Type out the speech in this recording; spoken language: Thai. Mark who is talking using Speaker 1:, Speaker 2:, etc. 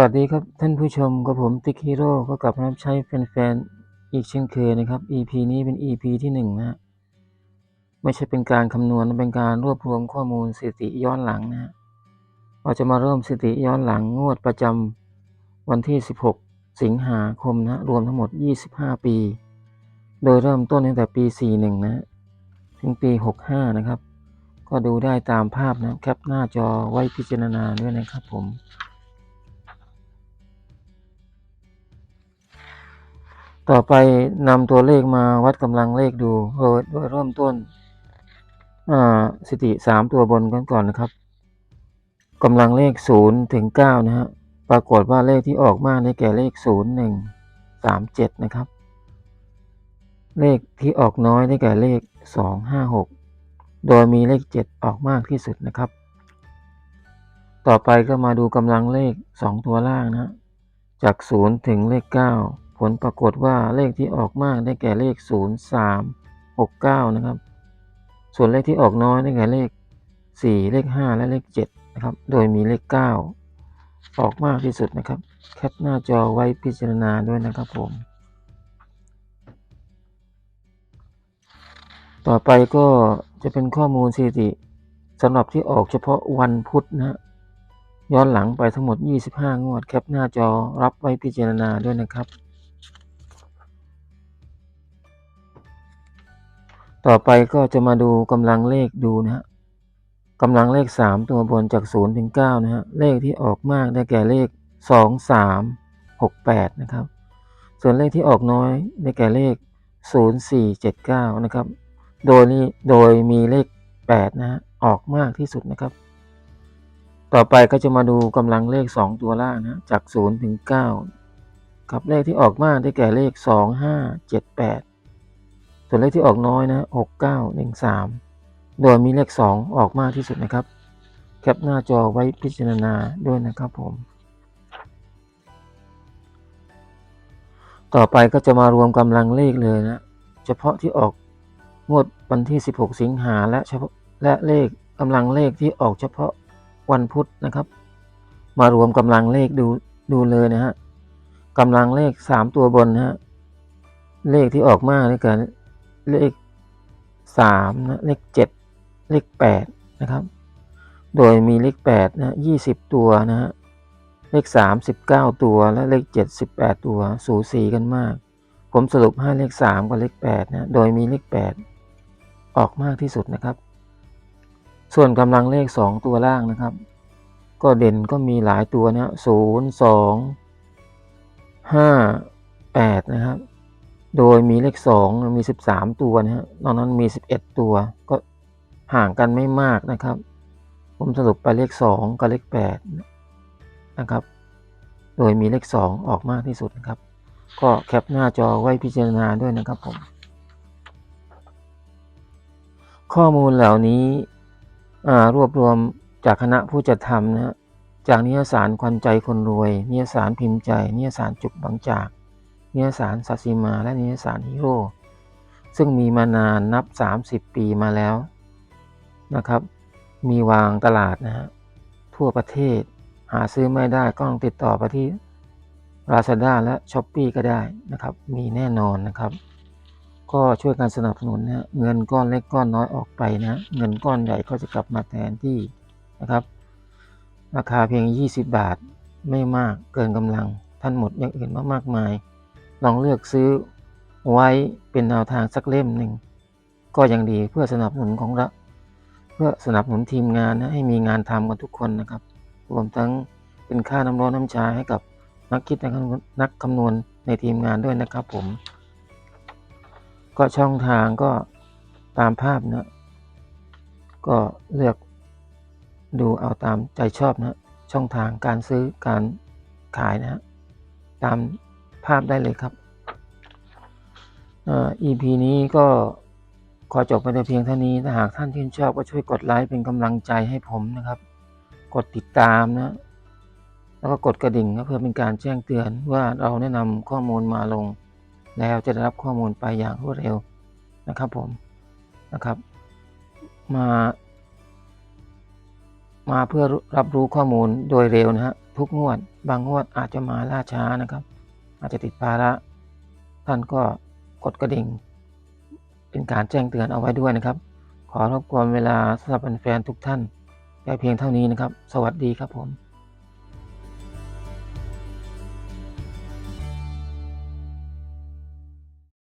Speaker 1: วัสดีครับท่านผู้ชมกับผมติ๊กฮีโร่ก็กลับมารับใช้แฟนๆอีกเช่นเคยนะครับ EP นี้เป็น EP ที่หนึ่งนะฮะไม่ใช่เป็นการคำนวณเป็นการรวบรวมข้อมูลสถิติย้อนหลังนะฮะเราจะมาเริ่มสถิติย้อนหลังงวดประจำวันที่ 16 สิงหาคมนะรวมทั้งหมด 25 ปี โดยเริ่มต้นตั้งแต่ปี 41 นะฮะถึงปี 65 นะครับ ก็ดูได้ตามภาพนะแคปหน้าจอไว้พิจารณาด้วยนะครับผม ต่อไปนำตัวเลขมาวัดกำลังเลขดูโดยเริ่มต้นสติสามตัวบนกันก่อนนะครับกำลังเลขศูนย์ถึงเก้านะฮะปรากฏว่าเลขที่ออกมากได้แก่เลขศูนย์หนึ่งสามเจ็ดนะครับ เลขที่ออกน้อยได้แก่เลขสองห้าหกโดยมีเลขเจ็ดออกมากที่สุดนะครับ ต่อไปก็มาดูกำลังเลขสองตัวล่างนะฮะจากศูนย์ถึงเลขเก้า ผลปรากฏว่าเลขที่ออกมากได้แก่เลข 0 3 6 9 นะครับ ส่วนเลขที่ออกน้อยได้แก่เลข 4 เลข 5 และเลข 7 นะครับ โดยมีเลข 9 ออกมากที่สุดนะครับ แคปหน้าจอไว้พิจารณาด้วยนะครับผม ต่อไปก็จะเป็นข้อมูลสถิติสำหรับที่ออกเฉพาะวันพุธนะฮะย้อนหลังไปทั้งหมด 25 งวด แคปหน้าจอรับไว้พิจารณาด้วยนะครับ ต่อไปก็จะมาดูกำลังเลขดูนะฮะกำลังเลข 3 ตัวบนจาก 0 ถึง 9 นะฮะ เลขที่ออกมากได้แก่เลข 2 3 6 8 นะครับ ส่วนเลขที่ออกน้อยได้แก่เลข 0 4 7 9 นะครับ โดยนี้โดยมีเลข 8 นะฮะ ออกมากที่สุดนะครับ ต่อไปก็จะมาดูกำลังเลข 2 ตัวล่างนะจาก 0 ถึง9ครับเลขที่ออกมากได้แก่เลข 2 5 7 8 ส่วนเลขที่ออกน้อยนะ6 9 1 3โดยมีเลข2ออกมากที่สุดนะครับ แคปหน้าจอไว้พิจารณาด้วยนะครับผม ต่อไปก็จะมารวมกำลังเลขเลยนะ เฉพาะที่ออกงวดวันที่ 16 สิงหาและเฉพาะและเลขกำลังเลขที่ออกเฉพาะวันพุธนะครับ มารวมกำลังเลขดูดูเลยนะฮะกำลังเลข 3 ตัวบนนะฮะเลขที่ออกมาด้วยกัน เลข3นะเลข 7 เลข 8 นะครับ โดยมีเลข8นะ20 ตัวนะฮะเลข 3 19 ตัวและเลข 7 18 ตัว สูสีกันมาก ผมสรุปให้เลข 3 กับเลข8นะโดยมีเลข 8 ออกมากที่สุดนะครับ ส่วนกำลังเลข 2 ตัวล่างนะครับ ก็เด่นก็มีหลายตัวนะศูนย์สองห้าแปดนะครับ โดยมีเลขสองมีสิบสามตัวนะฮะนอกนั้นมีสิบเอ็ดตัว ก็ห่างกันไม่มากนะครับ ผมสรุปไปเลขสองกับเลขแปดนะครับ โดยมีเลขสองออกมากที่สุดนะครับ ก็แคปหน้าจอไว้พิจารณาด้วยนะครับผม ข้อมูลเหล่านี้รวบรวมจากคณะผู้จัดทำนะฮะจากนิยสารควันใจคนรวย นิยสารพิมพ์ใจ นิยสารจุกบางจาก นิยสารสัตสีมา และนิยสารฮีโร่ซึ่งมีมานานนับ 30 ปีมาแล้วนะครับ มีวางตลาดนะฮะทั่วประเทศหาซื้อไม่ได้ก็ต้องติดต่อไปที่ Lazada และ s h อ p e e ก็ได้นะครับ มีแน่นอนนะครับ ก็ช่วยกันสนับสนุนนะฮะเงินก้อนเล็กก้อนน้อยออกไปนะเงินก้อนใหญ่ก็จะกลับมาแทนที่นะครับ ราคาเพียง 20 บาทไม่มากเกินกำลังท่านหมดอย่างอื่นมามากมาย ลองเลือกซื้อไว้เป็นแนวทางสักเล่มหนึ่ง ก็ยังดีเพื่อสนับสนุนของเราเพื่อสนับสนุนทีมงานนะให้มีงานทำกันทุกคนนะครับ รวมทั้งเป็นค่าน้ำร้อนน้ำชาให้กับนักคิดนักคำนวณในทีมงานด้วยนะครับผม ก็ช่องทางก็ตามภาพนะก็เลือกดูเอาตามใจชอบนะช่องทางการซื้อการขายนะฮะตามภาพได้เลยครับ EP นี้ก็ขอจบไปแต่เพียงเท่านี้ ถ้าหากท่านที่ชอบก็ช่วยกดไลค์เป็นกำลังใจให้ผมนะครับ กดติดตามนะ แล้วก็กดกระดิ่งเพื่อเป็นการแจ้งเตือนว่าเราแนะนำข้อมูลมาลง แล้วจะได้รับข้อมูลไปอย่างรวดเร็วนะครับผมนะครับ มา มาเพื่อรับรู้ข้อมูลโดยเร็วนะฮะทุกงวด บางงวดอาจจะมาล่าช้านะครับ อาจจะติดภาระท่านก็ กดกระดิ่ง เป็นการแจ้งเตือนเอาไว้ด้วยนะครับ ขอรบกวนเวลาสำหรับแฟนๆทุกท่านแค่เพียงเท่านี้นะครับ สวัสดีครับผม